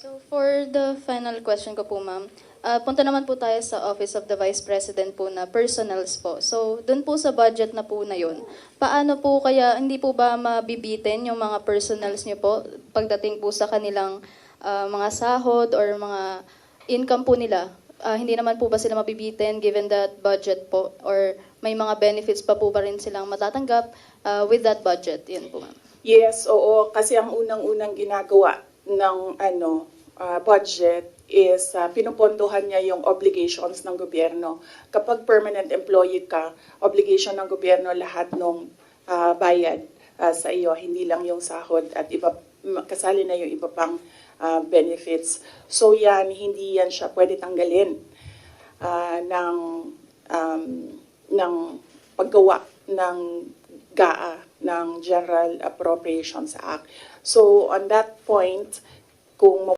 So for the final question ko po ma'am, ah, punta naman po tayo sa Office of the Vice President po na personals po. So doon po sa budget na po na yun, paano po kaya, hindi po ba mabibitin yung mga personals niyo po pagdating po sa kanilang ah, mga sahod or mga income po nila? Ah, hindi naman po ba sila mabibitin given that budget po? Or may mga benefits pa po ba rin silang matatanggap ah, with that budget? Yun po ma'am. Yes, oo. Kasi ang unang-unang ginagawa ng ano ah, budget is ah, pinupondohan niya yung obligations ng gobyerno. Kapag permanent employee ka, obligation ng gobyerno lahat ng ah, bayad ah, sa iyo, hindi lang yung sahod at iba kasali na yung iba pang ah, benefits. So yan, hindi yan siya pwede tanggalin ah, ng um, ng paggawa ng GAA ng General Appropriations Act. So on that point, kung